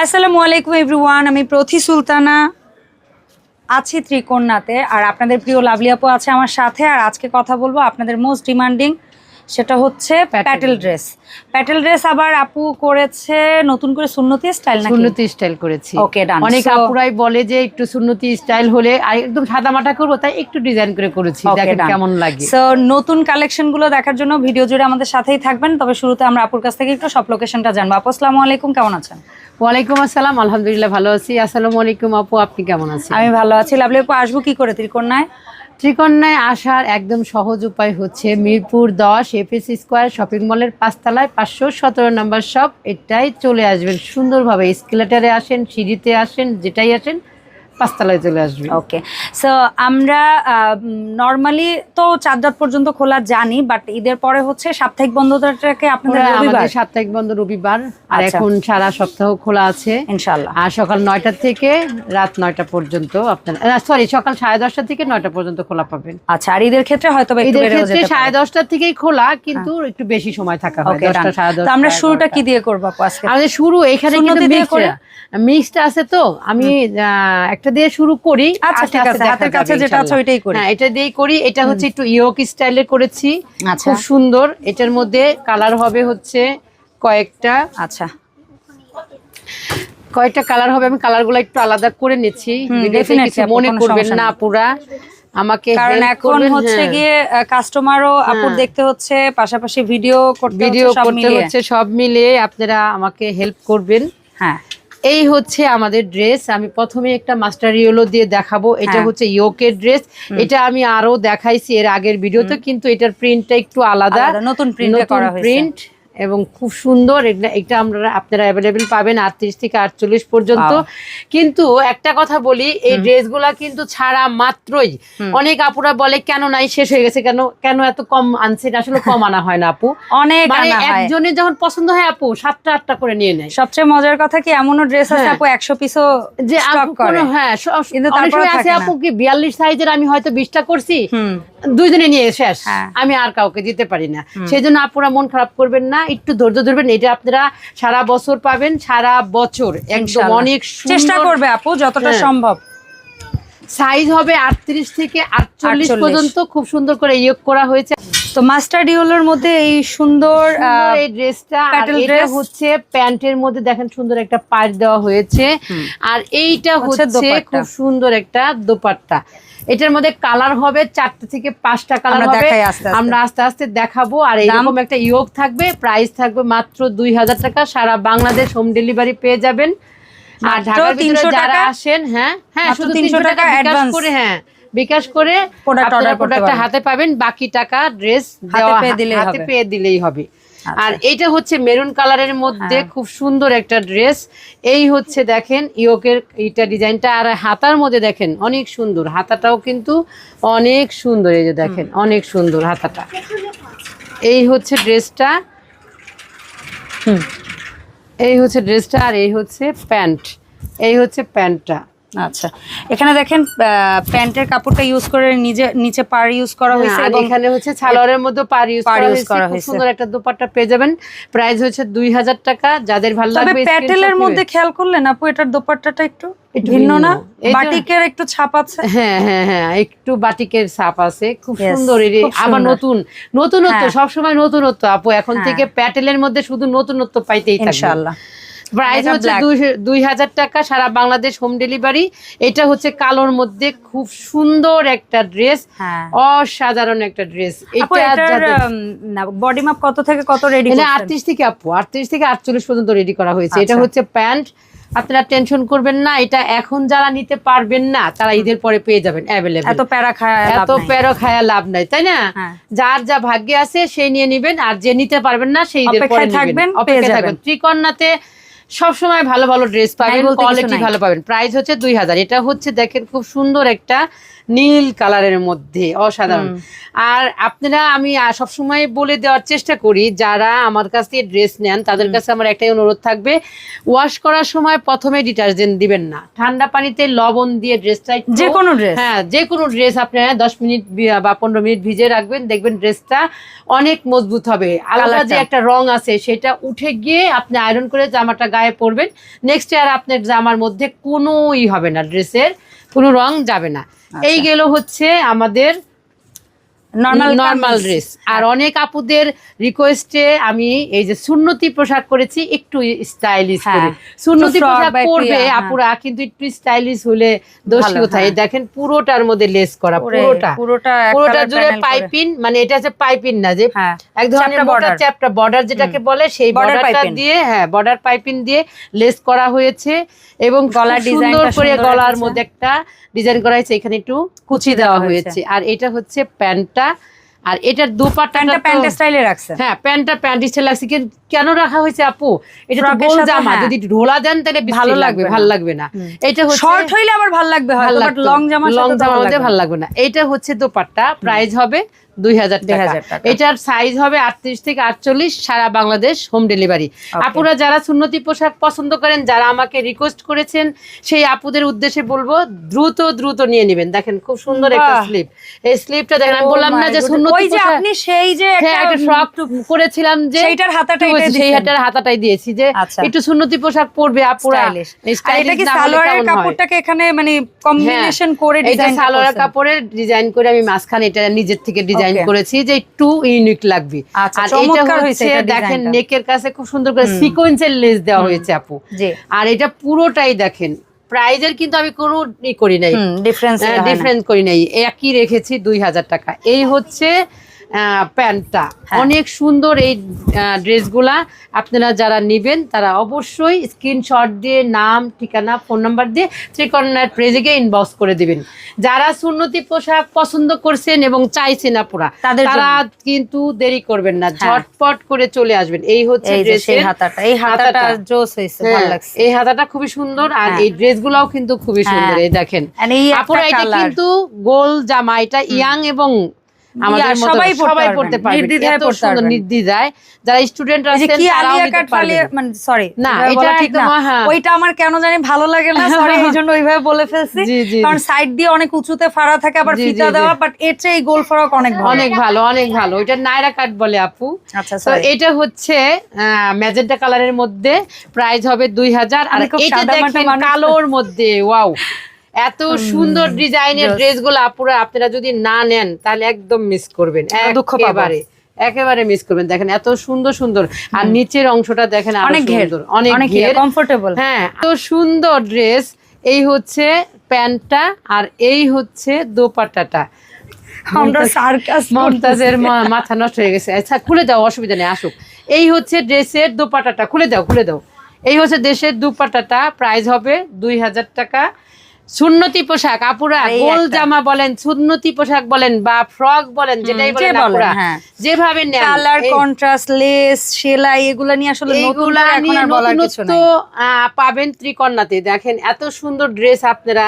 আসসালামু আলাইকুম এভরিওয়ান, আমি প্রথি সুলতানা আছি ত্রিকোণাতে। আর আপনাদের প্রিয় লাভলি আপু আছে আমার সাথে। আর আজকে কথা বলব আপনাদের মোস্ট ডিমান্ডিং সেটা হচ্ছে প্যাটেল ড্রেস। প্যাটেল ড্রেস আবার আপু করেছে নতুন করে সুন্নতি স্টাইল নাকি? সুন্নতি স্টাইল করেছি। Okay, done. অনেক আপুরাই বলে যে একটু সুন্নতি স্টাইল হলে আর একদম সাদা মাটা করব তাই একটু ডিজাইন করে করেছি। দেখেন কেমন লাগে। সো নতুন কালেকশনগুলো দেখার জন্য ভিডিও জুড়ে আমাদের সাথেই থাকবেন তবে শুরুতে আমরা আপুর কাছ থেকে একটু সব লোকেশনটা জানব। আপু আসসালামু আলাইকুম কেমন আছেন? ওয়ালাইকুম আসসালাম আলহামদুলিল্লাহ ভালো আছি। আসসালামু আলাইকুম আপু আপনি কেমন আছেন? আমি ভালো আছি লাভলি আপু আসব কি করে ত্রিকোণায়? ত্রিকন্যায় আসার একদম সহজ উপায় হচ্ছে মিরপুর দশ এফএস স্কোয়ার শপিং মলের পাঁচতলায় পাঁচশো সতেরো নম্বর শপ এটাই চলে আসবেন। সুন্দরভাবে স্কেলেটারে আসেন, সিঁড়িতে আসেন, যেটাই আসেন পাঁচতলায় চলে আসবেন ওকে সো আমরা নর্মালি তো চার রাত পর্যন্ত খোলা জানি বাট ঈদের পরে হচ্ছে সাপ্তাহিক বন্ধটাকে আপনাদের রবিবার। সাপ্তাহিক বন্ধ রবিবার আর আচ্ছা। এখন সারা সপ্তাহ খোলা আছে। ইনশাল্লাহ আর সকাল নয়টা থেকে রাত নয়টা পর্যন্ত আপনার সরি সকাল সাড়ে দশটা থেকে নয়টা পর্যন্ত খোলা পাবেন। আচ্ছা আর ঈদের ক্ষেত্রে হয়তো ঈদের ক্ষেত্রে সাড়ে দশটা থেকেই খোলা কিন্তু একটু বেশি সময় থাকা হয় দশটা সাড়ে তো দশটা আমরা শুরুটা কি দিয়ে করব আজকে? আমাদের শুরু এখানে কিন্তু দিয়ে করে? মিক্সড আছে তো আমি একটা দিয়ে শুরু করি আচ্ছা, ঠিক আছে, হাতের কাছে যেটা আছে ওইটাই করি। হ্যাঁ এটা দিয়েই করি। এটা হচ্ছে একটু ইয়োক স্টাইলে করেছি। আচ্ছা। খুব সুন্দর। এটার মধ্যে কালার হবে হচ্ছে কয়েকটা। আচ্ছা। কয়েকটা কালার হবে আমি কালার কালারগুলো একটু আলাদা করে নিচ্ছি। মনে করবেন না। পুরা আমাকে কারণ এখন হচ্ছে হ্যাঁ। গিয়ে কাস্টমারও আপুর হ্যাঁ। দেখতে হচ্ছে পাশাপাশি ভিডিও করতে ভিডিও হচ্ছে সব করতে মিলিয়ে। হচ্ছে সব মিলে আপনারা আমাকে হেল্প করবেন। হ্যাঁ। এই হচ্ছে আমাদের ড্রেস আমি প্রথমে একটা মাস্টার ইয়েলো দিয়ে দেখাবো। এটা হ্যাঁ। হচ্ছে ইয়োকের ড্রেস এটা আমি আরও দেখাইছি এর আগের ভিডিওতে কিন্তু এটার প্রিন্টটা একটু আলাদা। নতুন হয়েছে। প্রিন্ট এবং খুব সুন্দর এটা- আমরা আপনারা অ্যাভেলেবেল পাবেন আটত্রিশ থেকে আটচল্লিশ পর্যন্ত। কিন্তু একটা কথা বলি এই ড্রেসগুলা কিন্তু ছাড়া মাত্রই। অনেক আপুরা বলে কেন নাই শেষ হয়ে গেছে কেন? কেন এত কম আনছেন? আসলে কম আনা হয় না আপু। অনেক মানে একজনের যখন পছন্দ হয় আপু সাতটা আটটা করে নিয়ে নেয়। সবচেয়ে মজার কথা কি এমনও ড্রেস আছে হ্যাঁ। আপু একশো পিসও যে হ্যাঁ কিন্তু আছে আপু কি বিয়াল্লিশ সাইজের আমি হয়তো বিশটা করছি দুইজনে নিয়ে শেষ। হ্যাঁ। আমি আর কাউকে দিতে পারি না। সেই জন্য আপুরা মন খারাপ করবেন না। একটু ধৈর্য ধরবেন এটা আপনারা সারা বছর পাবেন সারা বছর। একদম অনেক চেষ্টা করবে আপু যতটা হ্যাঁ। সম্ভব। সাইজ হবে আটত্রিশ থেকে আটচল্লিশ। পর্যন্ত খুব সুন্দর করে ইয়োগ করা হয়েছে। তো মাস্টার ডিওলোর মধ্যে এই সুন্দর এই ড্রেসটা এটা হচ্ছে প্যান্টের মধ্যে দেখেন সুন্দর একটা পাড় দেওয়া হয়েছে। আর এইটা হচ্ছে খুব সুন্দর একটা দোপাট্টা। এটার মধ্যে কালার হবে চারটা থেকে পাঁচটা কালার হবে। আমরা আস্তে আস্তে দেখাবো। আর? এরকম একটা ইয়োগ থাকবে প্রাইস থাকবে মাত্র দুই হাজার টাকা। সারা বাংলাদেশ হোম ডেলিভারি পেয়ে যাবেন। আর ঢাকার ভিতরে যারা আসেন হ্যাঁ হ্যাঁ শুধু তিনশো টাকা advance। করে হ্যাঁ। বিকাশ করে প্রোডাক্টটা হাতে পাবেন বাকি টাকা ড্রেস হাতে পেয়ে দিলেই হবে। আচ্ছা। আর এইটা হচ্ছে মেরুন কালারের মধ্যে হ্যাঁ। খুব সুন্দর একটা ড্রেস এই হচ্ছে দেখেন ইয়োকের এইটা ডিজাইনটা। আর হাতার মধ্যে দেখেন অনেক সুন্দর। হাতাটাও কিন্তু অনেক সুন্দর। এই যে দেখেন অনেক সুন্দর হাতাটা। এই হচ্ছে ড্রেসটা হুম। এই হচ্ছে ড্রেসটা আর এই হচ্ছে প্যান্ট। এই হচ্ছে প্যান্টটা। আচ্ছা। এখানে দেখেন প্যান্টের কাপড়টা ইউজ করে নিজে নিচে পার ইউজ করা হয়েছে হ্যাঁ, আর এবং এখানে হচ্ছে সালোয়ারের মধ্যে পার ইউজ করা হয়েছে। করা খুব হয়েছে। সুন্দর একটা দোপাট্টা পেয়ে যাবেন। প্রাইস হচ্ছে দুই হাজার টাকা। যাদের ভালো লাগবে প্যাটেলের মধ্যে খেয়াল করলেন আপু এটার দোপাট্টাটা একটু ভিন্ন। না? বাটিকের একটু ছাপ আছে। হ্যাঁ হ্যাঁ হ্যাঁ একটু বাটিকের ছাপ আছে। খুব সুন্দর এর। আবার নতুন। নতুনত্ব হ্যাঁ। সবসময় নতুনত্ব আপু। এখন হ্যাঁ। থেকে প্যাটেলের মধ্যে শুধু নতুনত্ব পাইতেই থাকবে। ইনশাআল্লাহ। প্রাইস হচ্ছে black। দুই- দুই হাজার টাকা সারা বাংলাদেশ হোম ডেলিভারি এটা হচ্ছে কালোর মধ্যে খুব সুন্দর একটা ড্রেস হ্যাঁ। অসাধারণ একটা ড্রেস এটা বডি মাপ কত থেকে কত রেডি এটা আটত্রিশ থেকে আপু আটত্রিশ থেকে আটচল্লিশ পর্যন্ত রেডি করা হয়েছে। এটা আচ্ছা। হচ্ছে প্যান্ট আপনারা টেনশন করবেন না এটা এখন যারা নিতে পারবেন না তারা ঈদের পরে পেয়ে যাবেন অ্যাভেলেবেল এত প্যারা খায় এত প্যারো খায়া লাভ নাই তাই না? হ্যাঁ। যার যা ভাগ্যে আছে সেই নিয়ে নিবেন আর যে নিতে পারবেন না সেই ঈদের পরে থাকবেন, যাবেন। থাকবেন। ত্রিকন্যাতে সবসময় ভালো ভালো ড্রেস পাবেন কোয়ালিটি ভালো পাবেন। প্রাইস হচ্ছে দুই হাজার। এটা হচ্ছে দেখেন খুব সুন্দর একটা নীল কালারের মধ্যে অসাধারণ। আর আপনারা আমি সবসময় বলে দেওয়ার চেষ্টা করি যারা আমার কাছ থেকে ড্রেস নেন তাদের কাছে আমার একটাই অনুরোধ থাকবে ওয়াশ করার সময় প্রথমে ডিটারজেন্ট দিবেন না। ঠান্ডা পানিতে লবণ দিয়ে ড্রেসটা যে কোনো ড্রেস। হ্যাঁ যে কোনো ড্রেস আপনারা দশ মিনিট বা পনেরো মিনিট ভিজে রাখবেন দেখবেন ড্রেসটা অনেক মজবুত হবে। আলাদা যে একটা রং আছে সেটা উঠে গিয়ে আপনি আয়রন করে জামাটা গায়ে পরবেন। নেক্সট ইয়ার আপনার জামার মধ্যে কোনো ই হবে না ড্রেসের। কোনো রং যাবে না। এই গেল হচ্ছে আমাদের নর্মাল ড্রেস আর অনেক আপুদের রিকোয়েস্টে আমি এই যে সুন্নতি পোশাক করেছি একটু স্টাইলিশ করে হ্যাঁ, সুন্নতি পোশাক পরবে হ্যাঁ। আপুরা কিন্তু একটু স্টাইলিশ হলে দোষ কোথায়? হ্যাঁ। দেখেন পুরোটার মধ্যে লেস করা পুরোটা। পুরোটা পুরোটা জুড়ে panel করে। পাইপিং মানে এটা হচ্ছে পাইপিং না যে এক ধরনের চ্যাপ্টা বর্ডার যেটাকে বলে সেই বর্ডারটা দিয়ে হ্যাঁ বর্ডার পাইপিং দিয়ে লেস করা হয়েছে এবং গলার সুন্দর করে গলার মধ্যে একটা ডিজাইন করা হয়েছে এখানে একটু কুচি দেওয়া হয়েছে। আর এটা হচ্ছে প্যান্টটা আর এটার দুপাট্টা প্যান্টটা প্যান্ট স্টাইলে রাখছে। হ্যাঁ প্যান্টটা প্যান্ট স্টাইল লাগছে কিন্তু কেন রাখা হয়েছে আপু? এটা তো গোল জামা। হ্যাঁ। যদি ঢোলা দেন তাহলে ভালো লাগবে ভালো। লাগবে না। এটা হচ্ছে শর্ট হইলে আবার ভালো লাগবে হয়তো বাট লং জামা লং জামা ভালো লাগবে না। এটা হচ্ছে দোপাট্টা। প্রাইস হবে দুই হাজার টাকা। এটার সাইজ হবে আটত্রিশ থেকে আটচল্লিশ সারা বাংলাদেশ হোম ডেলিভারি আপুরা যারা সুন্নতি পোশাক পছন্দ করেন যারা আমাকে রিকোয়েস্ট করেছেন সেই আপুদের উদ্দেশ্যে বলব দ্রুত দ্রুত নিয়ে নেবেন। দেখেন খুব সুন্দর একটা স্লিপ এই স্লিপটা দেখেন আমি Oh বললাম না যে সুন্নতি আপনি সেই যে হ্যাঁ একটা ফ্রক করেছিলাম যে সেইটার হাতাটা ঠিক এটাই আছে, সেই হাতার হাতাটাই দিয়েছি যে আচ্ছা। একটু সুন্নতি পোশাক পরবে আপুরা। এটা কি সালোয়ারের কাপড়টাকে এখানে মানে কম্বিনেশন করে এটা ডিজাইন সালোয়ার কাপড়ের ডিজাইন করে আমি মাঝখানে এটা নিজের থেকে ডিজাইন Okay. করেছি যে একটু ইউনিক লাগবে। আচ্ছা, আর এটা হচ্ছে দেখেন নেকের কাছে খুব সুন্দর করে সিকোয়েন্সের লেস দেওয়া হয়েছে আপু। আর এটা পুরোটাই দেখেন প্রাইজের কিন্তু আমি কোনো করি নাই। ডিফারেন্স ডিফারেন্স করি নাই। একই রেখেছি দুই হাজার টাকা। এই হচ্ছে প্যান্টটা হ্যাঁ। অনেক সুন্দর এই ড্রেসগুলা আপনারা যারা নেবেন তারা অবশ্যই স্ক্রিনশট দিয়ে নাম ঠিকানা ফোন নাম্বার দিয়ে ত্রিকর্ণার প্রেজে ইনবক্স করে দিবেন যারা সুন্নতি পোশাক পছন্দ করছেন এবং চাইছেন আপুরা তারা কিন্তু দেরি করবেন না হ্যাঁ। ঝটপট করে চলে আসবেন এই হচ্ছে এই ড্রেসের হাতাটা এই হাতাটা। জোস হয়েছে ভালো হ্যাঁ, লাগছে এই হাতাটা খুবই সুন্দর আর। এই ড্রেসগুলাও কিন্তু খুবই সুন্দর। এই দেখেন আপুরা এটা কিন্তু গোল জামা এটা ইয়াং এবং আমাদের সবাই সবাই পারবেন, পড়তে পারবে নির্দ্বিধায় এত পরতে নির্দ্বিধায় যারা স্টুডেন্ট এই আছেন তারাও নিতে কাট মানে সরি না, এটা একদম, হ্যাঁ। ওইটা আমার কেন জানি ভালো লাগে না সরি ওইভাবে বলে ফেলছি। কারণ সাইড দিয়ে অনেক উঁচুতে ফাড়া থাকে আবার ফিতা দেওয়া বাট এই গোল ফরক অনেক ভালো। অনেক ভালো অনেক ভালো। এটা নাইরা কাট বলে আপু। আচ্ছা তো এটা হচ্ছে ম্যাজেন্টা কালারের মধ্যে প্রাইস হবে দুই হাজার। আর এটা দেখেন কালোর মধ্যে ওয়াও এত সুন্দর ডিজাইনের. ড্রেসগুলো আপুরা আপনারা যদি না নেন তাহলে একদম মিস করবেন। দুঃখ পাবো। একেবারে মিস করবেন। দেখেন এত সুন্দর সুন্দর। আর নিচের অংশটা দেখেন অনেক সুন্দর অনেক ঘের। কমফোর্টেবল হ্যাঁ এত সুন্দর ড্রেস এই হচ্ছে প্যান্টটা আর এই হচ্ছে দোপাট্টাটা। আমরা সার্কাস মমতাজের মাথা নষ্ট হয়ে গেছে। আচ্ছা খুলে দাও অসুবিধা নেই আসুক। এই হচ্ছে ড্রেসের দোপাটাটা খুলে দাও খুলে দাও। এই হচ্ছে দেশের দুপাটাটা প্রাইস হবে দুই হাজার টাকা। সুন্নতি পোশাক আপুরা গোল জামা বলেন সুন্নতি পোশাক বলেন বা ফ্রক বলেন যেটাই বলেন আপুরা হ্যাঁ। যেভাবে নেন কালার কন্ট্রাস্ট লেস সেলাই এগুলা নিয়ে আসলে নিয়ে নতুনত্ব পাবেন ত্রিকন্যাতে দেখেন এত সুন্দর ড্রেস আপনারা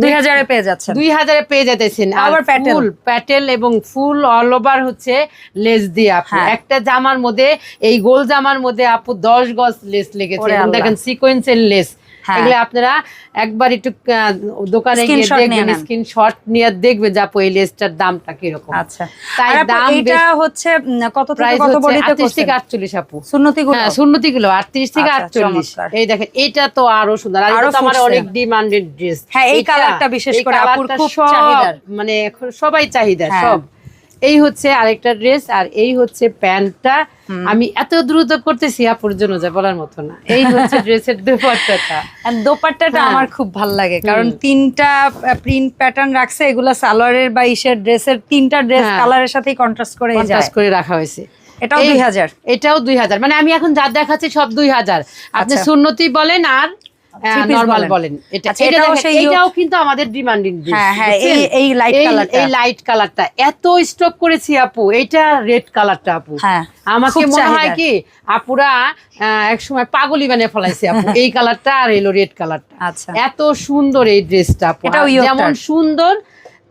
দুই হাজারে পেয়ে যাচ্ছেন দুই হাজারে পেয়ে যেতেছেন আবার প্যাটেল। ফুল প্যাটেল এবং ফুল অল ওভার হচ্ছে লেস দিয়ে আপু হ্যাঁ। একটা জামার মধ্যে এই গোল জামার মধ্যে আপু দশ গজ লেস লেগেছে। দেখেন সিকোয়েন্সের লেস। এগুলো আপনারা একবার একটু দোকানে গিয়ে দেখবেন। স্ক্রিনশট নিয়ে দেখবেন যে আপু এই লেসটার দামটা কীরকম। আচ্ছা। তাই দাম এটা হচ্ছে কত থেকে কত বডিতে আটত্রিশ থেকে করছেন আটচল্লিশ আপু। সুন্নতি গুলো? হ্যাঁ সুন্নতি গুলো আটত্রিশ থেকে আচ্ছা, আটচল্লিশ। চমৎকার। এই দেখেন এটা তো আরও সুন্দর। আর এটা আমার অনেক ডিমান্ডেড ড্রেস হ্যাঁ, এই কালারটা বিশেষ করে আপুর খুব চাহিদার। মানে এখন সবাই চাহিদা হ্যাঁ। সব। এই হচ্ছে আরেকটা ড্রেস আর এই হচ্ছে প্যান্টটা। আমি এত দ্রুত করতেছি আপুর জন্য যা বলার মতো না। এই হচ্ছে ড্রেসের দুপাট্টাটা। আর দোপাট্টাটা হ্যাঁ। আমার খুব ভালো লাগে কারণ তিনটা প্রিন্ট প্যাটার্ন রাখছে এগুলা সালোয়ারের বা ইসের ড্রেসের তিনটা ড্রেস হ্যাঁ। কালারের সাথেই কন্ট্রাস্ট করে কন্ট্রাস্ট করে রাখা হয়েছে। এটাও এই- 2000 এটাও দুই হাজার। মানে আমি এখন যা দেখাচ্ছি সব দুই হাজার। আপনি আচ্ছা। সুন্নতি বলেন আর নরমাল বলেন। বলেন। এটা আচ্ছা, এটাও কিন্তু আমাদের ডিমান্ডিং হ্যাঁ, হ্যাঁ, এই- এই light এই লাইট কালারটা এত স্টক করেছি আপু এটা রেড কালারটা আপু। হ্যাঁ, আমাকে মনে হয়। কি আপুরা এক সময় পাগলি বানিয়ে ফেলাইছে আপু। এই কালারটা আর এলো রেড কালারটা আচ্ছা। এত সুন্দর এই ড্রেসটা আপু। যেমন সুন্দর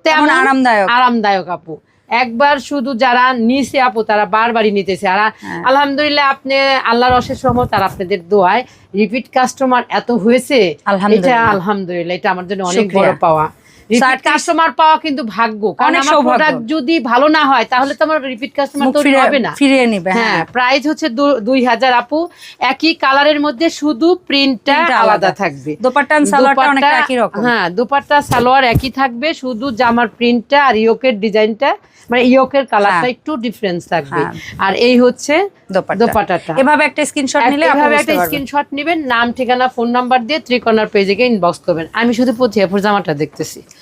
তেমন আরামদায়ক। আরামদায়ক আপু। একবার শুধু যারা নিছে আপু তারা বারবারই নিতেছে আর হ্যাঁ। আলহামদুলিল্লাহ আপনি আল্লাহর অশেষ রহমত আর আপনাদের দোয়ায় রিপিট কাস্টমার এত হয়েছে এটা আলহামদুলিল্লাহ। আলহামদুলিল্লাহ এটা আমার জন্য অনেক। বড় পাওয়া রিপিট কাস্টমার পাওয়া কিন্তু ভাগ্য। কারণ অনেক আমার প্রোডাক্ট যদি ভালো না হয় তাহলে তো আমার রিপিট কাস্টমার ফিরিয়ে হবে না। ফিরিয়ে নিবে হ্যাঁ হ্যাঁ। প্রাইস হচ্ছে দু- দুই হাজার আপু। একই কালারের মধ্যে শুধু প্রিন্টটা আলাদা। থাকবে। দোপাট্টা সালোয়ারটা অনেকটা একই রকম। হ্যাঁ দুপাট্টা সালোয়ার একই থাকবে শুধু জামার প্রিন্টটা আর ইয়োকের ডিজাইনটা মানে ইয়োকের কালারটা হ্যাঁ। একটু ডিফারেন্স থাকবে। হ্যাঁ। আর এই হচ্ছে দোপাট্টা। দোপাট্টাটা। এভাবে একটা স্ক্রিনশট নিলে এভাবে একটা স্ক্রিনশট নেবেন নাম ঠিকানা ফোন নাম্বার দিয়ে ত্রিকর্ণার পেজে গিয়ে ইনবক্স করবেন। আমি শুধু পথিয়াপুর জামাটা দেখতেছি। হ্যাঁ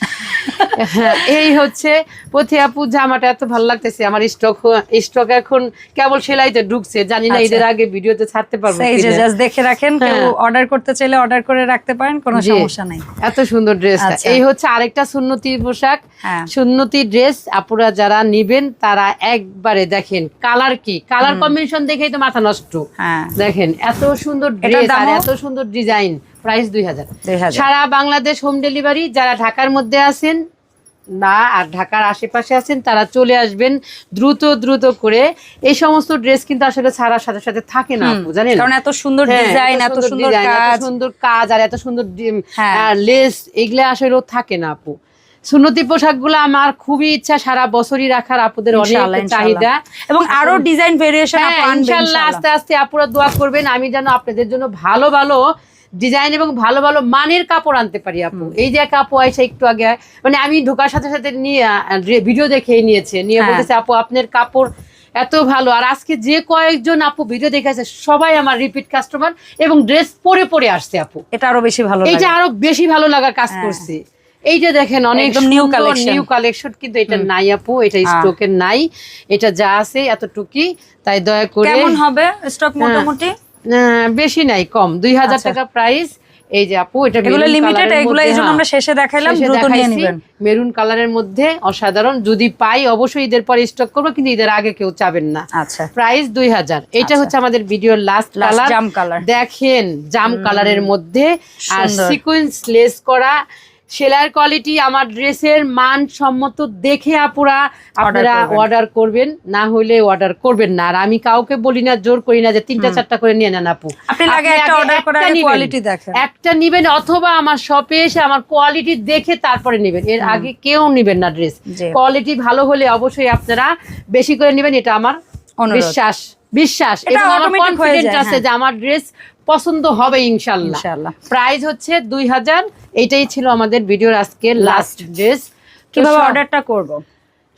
এই হচ্ছে পথিয়াপুর জামাটা এত ভালো লাগতেছে আমার স্টক স্টক এখন কেবল সেলাইতে ঢুকছে জানি না আচ্ছা। এদের আগে ভিডিওতে ছাড়তে পারব এই যে জাস্ট দেখে রাখেন কেউ হ্যাঁ। অর্ডার করতে চাইলে অর্ডার করে রাখতে পারেন কোনো সমস্যা নাই। এত সুন্দর ড্রেস আচ্ছা। এই হচ্ছে আরেকটা সুন্নতি পোশাক। হ্যাঁ। সুন্নতি ড্রেস আপুরা যারা নিবেন তারা একবারে দেখেন কালার কি? কালার কম্বিনেশন দেখেই তো মাথা নষ্ট। হ্যাঁ। দেখেন এত সুন্দর ড্রেস আর এত সুন্দর ডিজাইন প্রাইস দুই হাজার। সারা বাংলাদেশ হোম ডেলিভারি যারা ঢাকার মধ্যে আছেন না আর ঢাকার আশেপাশে আছেন তারা চলে আসবেন দ্রুত দ্রুত করে। এই সমস্ত ড্রেস কিন্তু আসলে ছাড়ার সাথে সাথে থাকে না আপু, জানেন? কারণ এত সুন্দর হ্যাঁ, ডিজাইন এত সুন্দর কাজ। সুন্দর কাজ আর এত সুন্দর ডিম- হ্যাঁ। লেস এগুলা আসলে থাকে না আপু। সুন্নতি পোশাকগুলো আমার খুবই ইচ্ছা সারা বছরই রাখার আপুদের অনেক। চাহিদা। এবং আরও ডিজাইন ভেরিয়েশন হ্যাঁ, ইনশাআল্লাহ। আস্তে আস্তে আপুরা দোয়া করবেন আমি যেন আপনাদের জন্য ভালো ভালো ডিজাইন এবং ভালো ভালো মানের কাপড় আনতে পারি আপু। এই যে আপু আইসা একটু আগে মানে আমি ঢোকার সাথে সাথে নিয়ে ভিডিও দেখে নিয়েছে নিয়ে হ্যাঁ। বলতেছে আপু আপনার কাপড় এত ভালো। আর আজকে যে কয়েকজন আপু ভিডিও দেখেছে সবাই আমার রিপিট কাস্টমার এবং ড্রেস পরে পরে আসছে আপু। এটা আরও বেশি ভালো এইটা লাগে। আরও বেশি ভালো লাগার কাজ হ্যাঁ। করছে। এইটা দেখেন অনেক নিউ কালেকশন নিউ কালেকশন কিন্তু এটা নাই আপু এটা হ্যাঁ। স্টকের নাই এটা যা আছে এতটুকুই। তাই দয়া করে কেমন হবে স্টক হ্যাঁ। মোটামুটি? বেশি নাই কম দুই হাজার আচ্ছা। টাকা প্রাইস এই যে আপু এটা এগুলো লিমিটেড এগুলো এই মধ্যে, জন্য হ্যাঁ, আমরা শেষে দেখাইলাম দ্রুত নিয়ে। নেবেন মেরুন কালারের মধ্যে অসাধারণ যদি পাই অবশ্যই ঈদের পরে স্টক করব কিন্তু ঈদের আগে কেউ চাবেন না আচ্ছা প্রাইস দুই হাজার এটা আচ্ছা। হচ্ছে আমাদের ভিডিওর লাস্ট কালার জাম colour। দেখেন জাম কালারের মধ্যে আর। সিকুয়েন্স লেস করা সেলাইয়ের কোয়ালিটি আমার ড্রেসের মান সম্মত দেখে আপুরা আপনারা অর্ডার করবেন না হলে অর্ডার করবেন না। আর আমি কাউকে বলি না জোর করি না যে তিনটা চারটা করে নিয়ে নেন আপু। একটা অর্ডার করে আগে নিবেন। কোয়ালিটি দেখেন। একটা নিবেন অথবা আমার শপে এসে আমার কোয়ালিটি দেখে তারপরে নেবেন। এর আগে কেউ নিবেন না ড্রেস কোয়ালিটি ভালো হলে অবশ্যই আপনারা বেশি করে নেবেন এটা আমার বিশ্বাস। বিশ্বাস। এটা এবং আমার হয়ে কনফিডেন্ট আছে হ্যাঁ। যে আমার ড্রেস পছন্দ হবে ইনশাল্লাহ প্রাইস হচ্ছে দুই হাজার। এইটাই ছিল আমাদের ভিডিওর আজকে লাস্ট ড্রেস কীভাবে অর্ডারটা করব?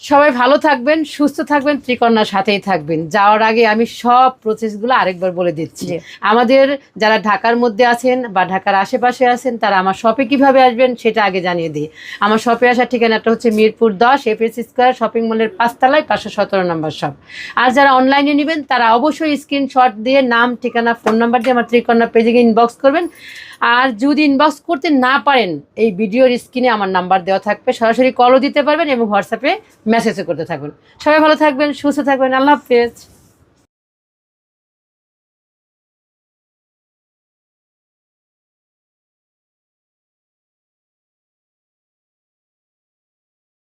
সবাই ভালো থাকবেন সুস্থ থাকবেন ত্রিকন্যার সাথেই থাকবেন। যাওয়ার আগে আমি সব প্রসেসগুলো আরেকবার বলে দিচ্ছি। আমাদের যারা ঢাকার মধ্যে আছেন বা ঢাকার আশেপাশে আছেন তারা আমার শপে কীভাবে আসবেন সেটা আগে জানিয়ে দিই। আমার শপে আসার ঠিকানাটা হচ্ছে মিরপুর দশ এফএস স্কোয়ার শপিং মলের পাঁচতলায় পাঁচশো সতেরো নম্বর শপ আর যারা অনলাইনে নেবেন তারা অবশ্যই স্ক্রিনশট দিয়ে নাম ঠিকানা ফোন নাম্বার দিয়ে আমার ত্রিকন্যা পেজে ইনবক্স করবেন। আর যদি ইনবক্স করতে না পারেন, এই ভিডিওর স্ক্রিনে আমার নাম্বার দেওয়া থাকবে। সরাসরি কলও দিতে পারবেন এবং হোয়াটসঅ্যাপে মেসেজও করতে থাকবেন। সবাই ভালো থাকবেন, সুস্থ থাকবেন। আল্লাহ হাফেজ।